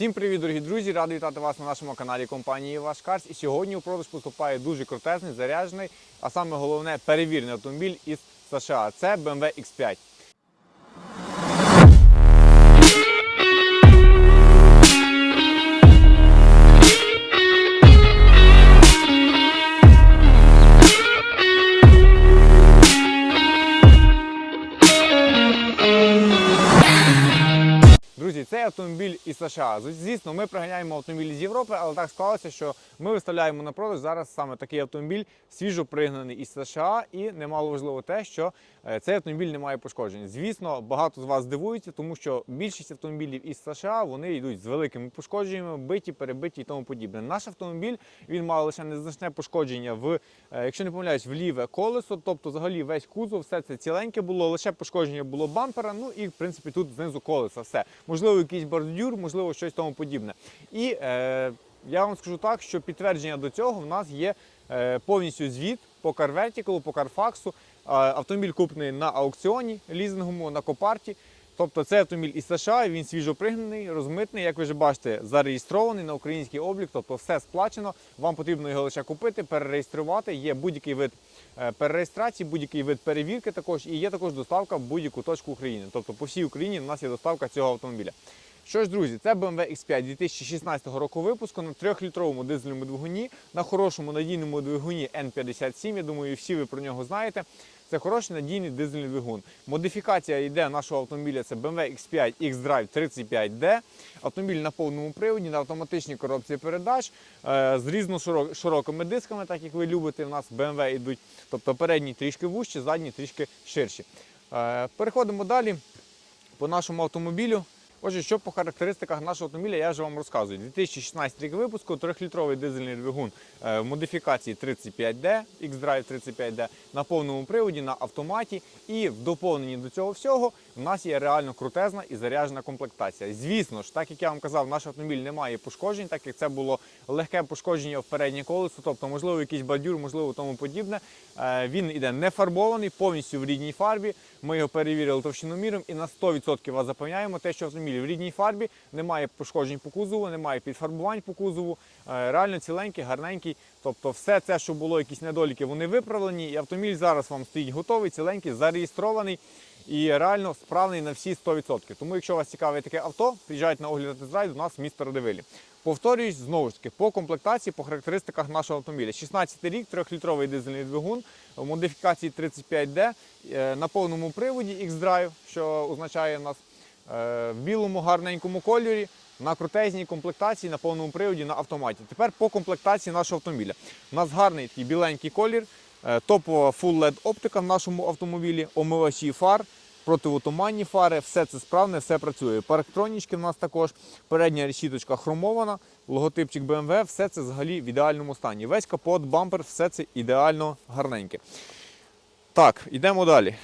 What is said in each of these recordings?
Всім привіт, дорогі друзі! Радий вітати вас на нашому каналі компанії Ваш Карс. І сьогодні у продаж поступає дуже крутезний, заряджений, а саме головне перевірений автомобіль із США. Це BMW X5. Автомобіль із США. Звісно, ми приганяємо автомобілі з Європи, але так склалося, що ми виставляємо на продаж зараз саме такий автомобіль, свіжо пригнаний із США, і немало важливо те, що цей автомобіль не має пошкоджень. Звісно, багато з вас здивується, тому що більшість автомобілів із США вони йдуть з великими пошкодженнями, биті, перебиті і тому подібне. Наш автомобіль він мав лише незначне пошкодження в, е, якщо не помиляюсь, в ліве колесо, тобто взагалі весь кузов, все це ціленьке було, лише пошкодження було бампера. Ну і в принципі тут знизу колеса. Все можливо, якийсь бордюр, можливо, щось тому подібне. І е, я вам скажу так, що підтвердження до цього в нас є е, повністю звіт по CarVertical, по CarFax. Автомобіль куплений на аукціоні лізинговому, на Копарті. Тобто це автомобіль із США, він свіжо пригнаний, розмитний, як ви вже бачите, зареєстрований на український облік, тобто все сплачено. Вам потрібно його лише купити, перереєструвати. Є будь-який вид е, перереєстрації, будь-який вид перевірки також, і є також доставка в будь-яку точку України. Тобто по всій Україні в нас є доставка цього автомобіля. Що ж, друзі, це BMW X5 2016 року випуску на 3-літровому дизельному двигуні, на хорошому надійному двигуні N57. Я думаю, всі ви про нього знаєте. Це хороший надійний дизельний двигун. Модифікація йде нашого автомобіля. Це BMW X5 X-Drive 35D. Автомобіль на повному приводі, на автоматичній коробці передач е, з різноширокими дисками, так як ви любите. У нас BMW йдуть, тобто передні трішки вужчі, задні трішки ширші. Е, Переходимо далі по нашому автомобілю. Отже, що по характеристиках нашого автомобіля я вже вам розказую. 2016 рік випуску, 3-літровий дизельний двигун е, в модифікації 35D, X-Drive 35D на повному приводі, на автоматі. І в доповненні до цього всього в нас є реально крутезна і заряджена комплектація. Звісно ж, так як я вам казав, наш автомобіль не має пошкоджень, так як це було легке пошкодження в переднє колесо, тобто, можливо, якийсь бадюр, можливо, тому подібне. Е, Він іде не фарбований, повністю в рідній фарбі. Ми його перевірили товщиноміром і на 100% вас запевняємо, те, що автомобіль в рідній фарбі, немає пошкоджень по кузову, немає підфарбувань по кузову. Е, Реально ціленький, гарненький. Тобто, все це, що було, якісь недоліки, вони виправлені. І автомобіль зараз вам стоїть готовий, ціленький, зареєстрований і реально справний на всі 100%. Тому, якщо вас цікавить таке авто, приїжджайте на огляд тест-драйв до нас в місто Радивилі. Повторююсь, знову ж таки, по комплектації, по характеристиках нашого автомобіля. 16 рік, 3-літровий дизельний двигун в модифікації 35D е, на повному приводі X-Drive, що означає в нас в білому гарненькому кольорі, на крутезній комплектації, на повному приводі, на автоматі. Тепер по комплектації нашого автомобіля. У нас гарний такий біленький колір, е, топова Full LED оптика в нашому автомобілі, омивачі фар, противотуманні фари, все це справне, все працює. Парктронічки в нас також, передня решіточка хромована, логотипчик BMW, все це взагалі в ідеальному стані. Весь капот, бампер, все це ідеально гарненьке. Так, йдемо далі.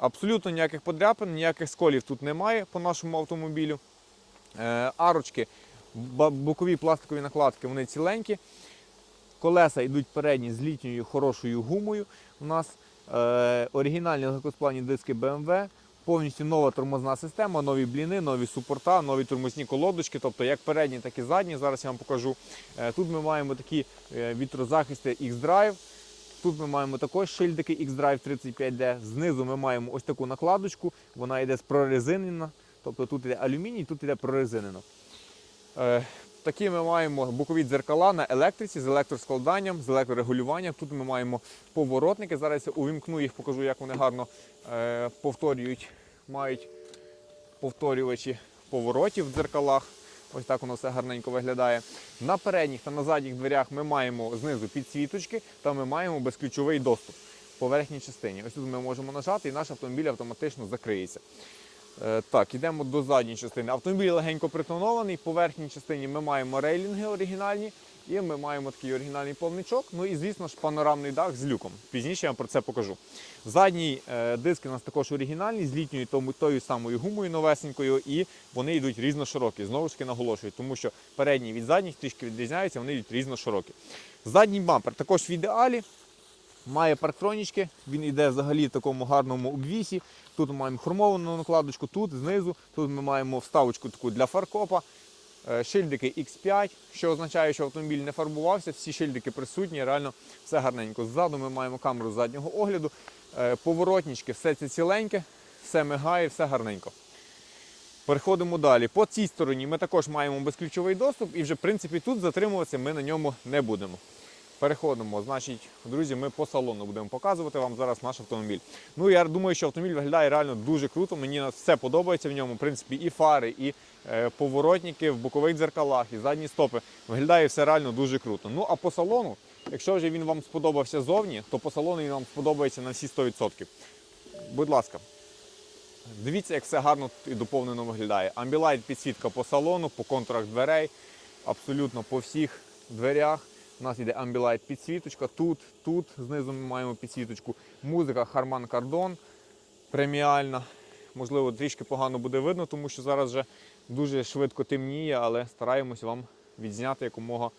Абсолютно ніяких подряпин, ніяких сколів тут немає по нашому автомобілю. Е, арочки, бокові пластикові накладки, вони ціленькі. Колеса йдуть передні з літньою хорошою гумою. У нас е, оригінальні легкосплавні диски BMW, повністю нова тормозна система, нові бліни, нові супорта, нові тормозні колодочки, тобто як передні, так і задні. Зараз я вам покажу. Е, тут ми маємо такі е, вітрозахисти X-Drive. Тут ми маємо також шильдики X-Drive 35D. Знизу ми маємо ось таку накладочку, вона йде прорезинена. Тобто тут йде алюміній, тут йде прорезинено. Е, такі ми маємо бокові дзеркала на електриці з електроскладанням, з електрорегулюванням. Тут ми маємо поворотники. Зараз я увімкну їх, покажу, як вони гарно е, повторюють, мають повторювачі поворотів в дзеркалах. Ось так воно все гарненько виглядає. На передніх та на задніх дверях ми маємо знизу підсвіточки та ми маємо безключовий доступ по верхній частині. Ось тут ми можемо нажати і наш автомобіль автоматично закриється. Е, Так, йдемо до задньої частини. Автомобіль легенько притонований. По верхній частині ми маємо рейлінги оригінальні і ми маємо такий оригінальний повничок. Ну і, звісно ж, панорамний дах з люком. Пізніше я вам про це покажу. Задні е, диски у нас також оригінальні, з літньою тому, тою самою гумою новесенькою, і вони йдуть різноширокі. Знову ж таки наголошую, тому що передні від задніх трішки відрізняються, вони йдуть різноширокі. Задній бампер також в ідеалі. Має парктронічки, він йде взагалі в такому гарному обвісі. Тут ми маємо хромовану накладочку, тут знизу, тут ми маємо вставочку таку для фаркопа. Е, Шильдики X5, що означає, що автомобіль не фарбувався, всі шильдики присутні, реально все гарненько. Ззаду ми маємо камеру заднього огляду, е, поворотнички, все це ціленьке, все мигає, все гарненько. Переходимо далі. По цій стороні ми також маємо безключовий доступ, і вже в принципі тут затримуватися ми на ньому не будемо. Переходимо, значить, друзі, ми по салону будемо показувати вам зараз наш автомобіль. Ну я думаю, що автомобіль виглядає реально дуже круто. Мені все подобається в ньому. В принципі, і фари, і поворотники в бокових дзеркалах, і задні стопи. Виглядає все реально дуже круто. Ну а по салону, якщо вже він вам сподобався зовні, то по салону він вам сподобається на всі 100%. Будь ласка. Дивіться, як все гарно і доповнено виглядає. Амбілайт підсвітка по салону, по контурах дверей, абсолютно по всіх дверях. У нас йде Ambilight підсвіточка. Тут, тут знизу ми маємо підсвіточку. Музика Harman Kardon преміальна. Можливо, трішки погано буде видно, тому що зараз вже дуже швидко темніє, але стараємось вам відзняти якомога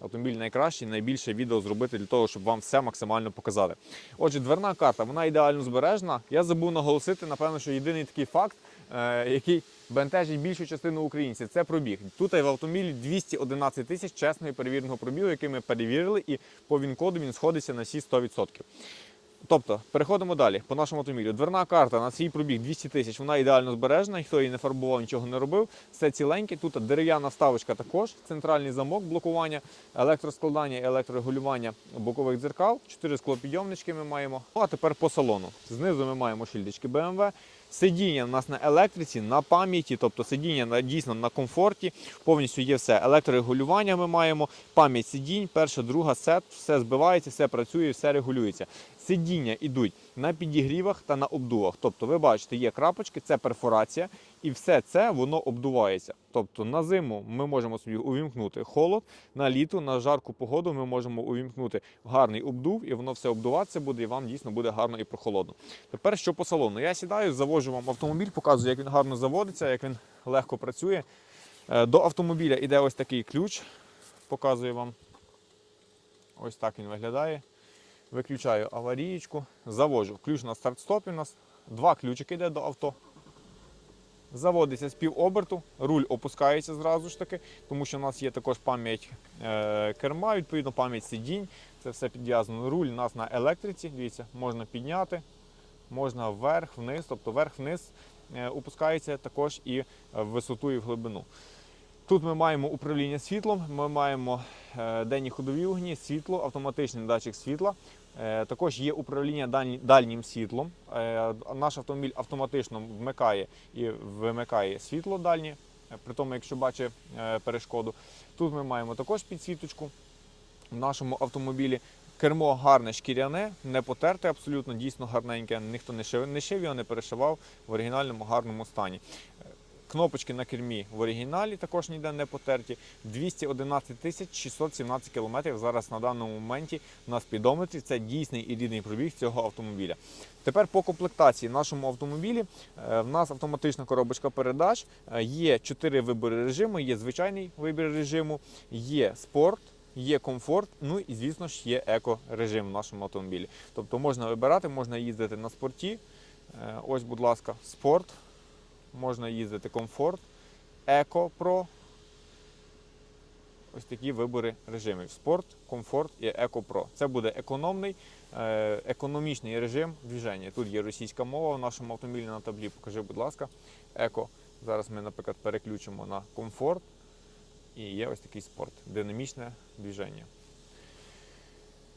автомобіль найкращий, найбільше відео зробити для того, щоб вам все максимально показати. Отже, дверна карта, вона ідеально збережена. Я забув наголосити, напевно, що єдиний такий факт, е, який бентежить більшу частину українців, це пробіг. Тут в автомобілі 211 тисяч чесного і перевіреного пробігу, який ми перевірили, і по він-коду він сходиться на всі 100%. Тобто, переходимо далі по нашому автомобілю. Дверна карта на свій пробіг 200 тисяч, вона ідеально збережена, ніхто її не фарбував, нічого не робив. Все ціленьке. Тут дерев'яна вставочка також, центральний замок блокування, електроскладання і електрорегулювання бокових дзеркал. Чотири склопідйомнички ми маємо. Ну а тепер по салону. Знизу ми маємо шильдички BMW. Сидіння у нас на електриці, на пам'яті, тобто сидіння на, дійсно на комфорті, повністю є все. Електрорегулювання ми маємо, пам'ять сидінь, перша, друга, сет, все збивається, все працює, все регулюється. Сидіння йдуть на підігрівах та на обдувах. Тобто, ви бачите, є крапочки, це перфорація, і все це воно обдувається. Тобто на зиму ми можемо собі увімкнути холод, на літо, на жарку погоду ми можемо увімкнути гарний обдув, і воно все обдуватися буде, і вам дійсно буде гарно і прохолодно. Тепер що по салону? Я сідаю, заводжу вам автомобіль, показую, як він гарно заводиться, як він легко працює. Е, До автомобіля йде ось такий ключ, показую вам. Ось так він виглядає. Виключаю аварієчку, заводжу. Ключ на старт-стопі у нас. Два ключики йде до авто. Заводиться з півоберту, руль опускається зразу ж таки, тому що у нас є також пам'ять е, керма, відповідно, пам'ять сидінь. Це все підв'язано. Руль у нас на електриці. Дивіться, можна підняти, можна вверх, вниз, тобто вверх-вниз е, опускається також і в висоту і в глибину. Тут ми маємо управління світлом, ми маємо е, денні ходові огні, світло, автоматичний датчик світла. Е, Також є управління дальні- дальнім світлом. Е, Наш автомобіль автоматично вмикає і вимикає світло дальнє, при тому, якщо бачить перешкоду. Тут ми маємо також підсвіточку в нашому автомобілі. Кермо гарне шкіряне, не потерте абсолютно, дійсно гарненьке. Ніхто не шив його, не перешивав в оригінальному гарному стані. Кнопочки на кермі в оригіналі також ніде не потерті. 211 тисяч 617 кілометрів зараз на даному моменті на спідометрі. Це дійсний і рідний пробіг цього автомобіля. Тепер по комплектації в нашому автомобілі е, в нас автоматична коробочка передач. Е, Є 4 вибори режиму, є звичайний вибір режиму, є спорт. Є комфорт, ну і звісно ж є еко-режим в нашому автомобілі. Тобто можна вибирати, можна їздити на спорті. Е, Ось, будь ласка, спорт. Можна їздити комфорт, еко про. Ось такі вибори режимів: спорт, комфорт і еко про. Це буде економний, е, економічний режим движення. Тут є російська мова в нашому автомобілі на таблі. Покажи, будь ласка, еко. Зараз ми, наприклад, переключимо на комфорт. І є ось такий спорт, динамічне движення.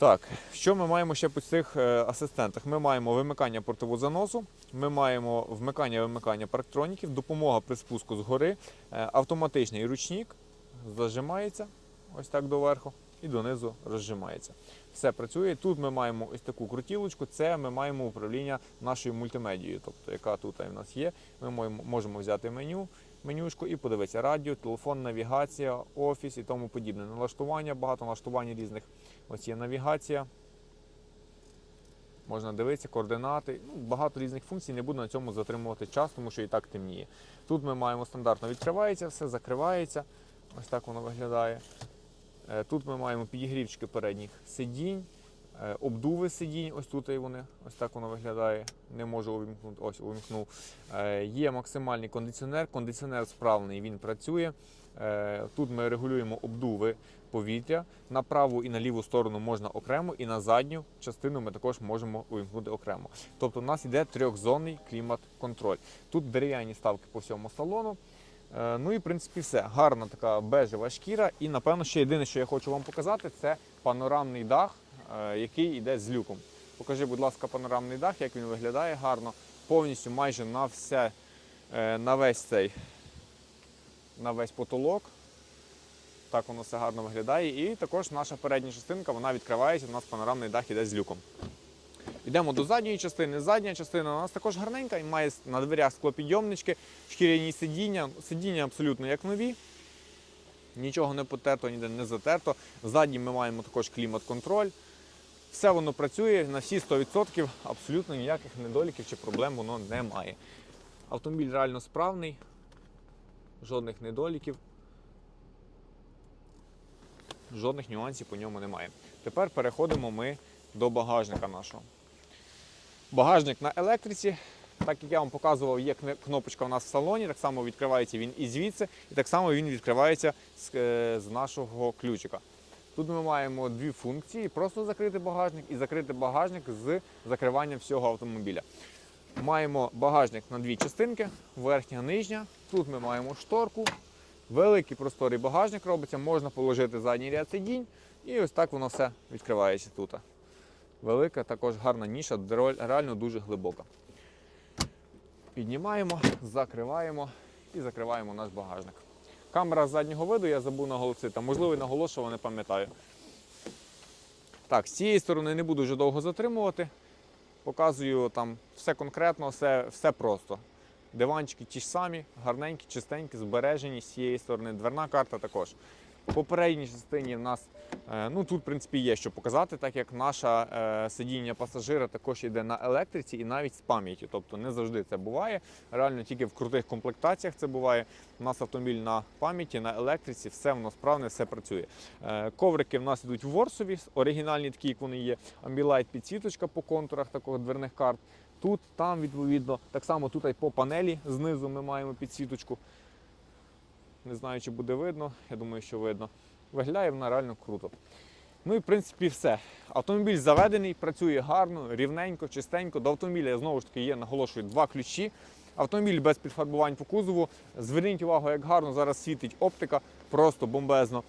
Так, що ми маємо ще по цих е, асистентах? Ми маємо вимикання портового заносу, ми маємо вмикання вимикання парктроніків, допомога при спуску згори, е, автоматичний ручник зажимається ось так доверху і донизу розжимається. Все працює. Тут ми маємо ось таку крутілочку, це ми маємо управління нашою мультимедією, тобто яка тут в нас є. Ми можемо взяти меню, менюшку і подивитися радіо, телефон, навігація, офіс і тому подібне. Налаштування, багато налаштувань різних. Ось є навігація. Можна дивитися, координати. Ну, багато різних функцій, не буду на цьому затримувати час, тому що і так темніє. Тут ми маємо стандартно відкривається, все закривається. Ось так воно виглядає. Е, Тут ми маємо підігрівчики передніх сидінь, е, обдуви сидінь, ось тут вони, ось так воно виглядає. Не можу увімкнути, ось увімкнув. Е, Є максимальний кондиціонер, кондиціонер справний, він працює. Тут ми регулюємо обдуви повітря. На праву і на ліву сторону можна окремо, і на задню частину ми також можемо увімкнути окремо. Тобто у нас йде трьохзонний клімат-контроль. Тут дерев'яні ставки по всьому салону. Е, Ну і в принципі все. Гарна така бежева шкіра. І напевно ще єдине, що я хочу вам показати, це панорамний дах, е, який йде з люком. Покажи, будь ласка, панорамний дах, як він виглядає гарно. Повністю майже на все, е, на весь цей, на весь потолок. Так воно все гарно виглядає. І також наша передня частинка вона відкривається. У нас панорамний дах іде з люком. Йдемо до задньої частини. Задня частина у нас також гарненька і має на дверях склопідйомнички, шкіряні сидіння. Сидіння абсолютно як нові. Нічого не потерто, ніде не затерто. Ззаді ми маємо також клімат-контроль. Все воно працює на всі 100%, абсолютно ніяких недоліків чи проблем воно не має. Автомобіль реально справний, жодних недоліків, жодних нюансів по ньому немає. Тепер переходимо ми до багажника нашого. Багажник на електриці. Так як я вам показував, є кнопочка у нас в салоні, так само відкривається він і звідси, і так само він відкривається з, е, з нашого ключика. Тут ми маємо дві функції: просто закрити багажник і закрити багажник з закриванням всього автомобіля. Маємо багажник на дві частинки, верхня, нижня. Тут ми маємо шторку, великий просторий багажник робиться, можна положити задній ряд сидінь, і ось так воно все відкривається тут. Велика, також гарна ніша, реально дуже глибока. Піднімаємо, закриваємо і закриваємо наш багажник. Камера заднього виду, я забув наголосити, можливо наголошував, не пам'ятаю. Так, з цієї сторони не буду вже довго затримувати. Показую там все конкретно, все, все просто. Диванчики ті ж самі, гарненькі, чистенькі, збережені з цієї сторони. Дверна карта також. В попередній частині в нас е, ну тут в принципі є що показати, так як наше сидіння пасажира також йде на електриці і навіть з пам'яттю. Тобто не завжди це буває. Реально тільки в крутих комплектаціях це буває. У нас автомобіль на пам'яті, на електриці, все воно справне, все працює. Е, коврики в нас йдуть ворсові, оригінальні такі, як вони є. Амбілайт підсвіточка по контурах такого дверних карт. Тут, там, відповідно, так само тут і по панелі знизу ми маємо підсвіточку. Не знаю, чи буде видно. Я думаю, що видно. Виглядає вона реально круто. Ну і в принципі все. Автомобіль заведений, працює гарно, рівненько, чистенько. До автомобіля знову ж таки є, наголошую, два ключі. Автомобіль без підфарбувань по кузову. Зверніть увагу, як гарно зараз світить оптика, просто бомбезно.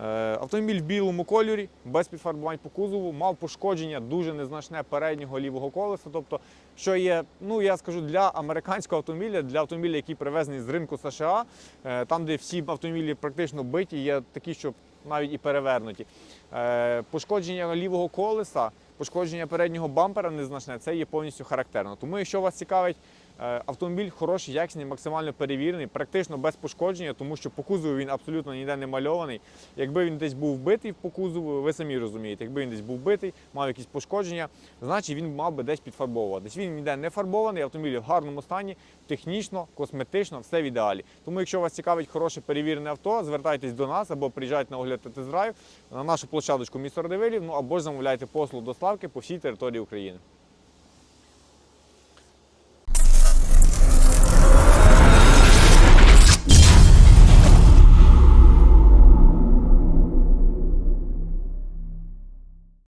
Е, Автомобіль в білому кольорі, без підфарбувань по кузову, мав пошкодження дуже незначне переднього лівого колеса. Тобто, що є, ну я скажу, для американського автомобіля, для автомобіля, який привезений з ринку США, е, там, де всі автомобілі практично биті, є такі, що навіть і перевернуті. Е, Пошкодження лівого колеса, пошкодження переднього бампера незначне, це є повністю характерно. Тому, якщо вас цікавить автомобіль хороший, якісний, максимально перевірений, практично без пошкодження, тому що по кузову він абсолютно ніде не мальований. Якби він десь був вбитий по кузову, ви самі розумієте, якби він десь був вбитий, мав якісь пошкодження, значить він мав би десь підфарбовуватись. Він ніде не фарбований, автомобіль в гарному стані, технічно, косметично, все в ідеалі. Тому, якщо вас цікавить хороше перевірене авто, звертайтесь до нас або приїжджайте на огляд тест-драйв на нашу площадочку місто Радивилів, ну або ж замовляйте послуг доставки по всій території України.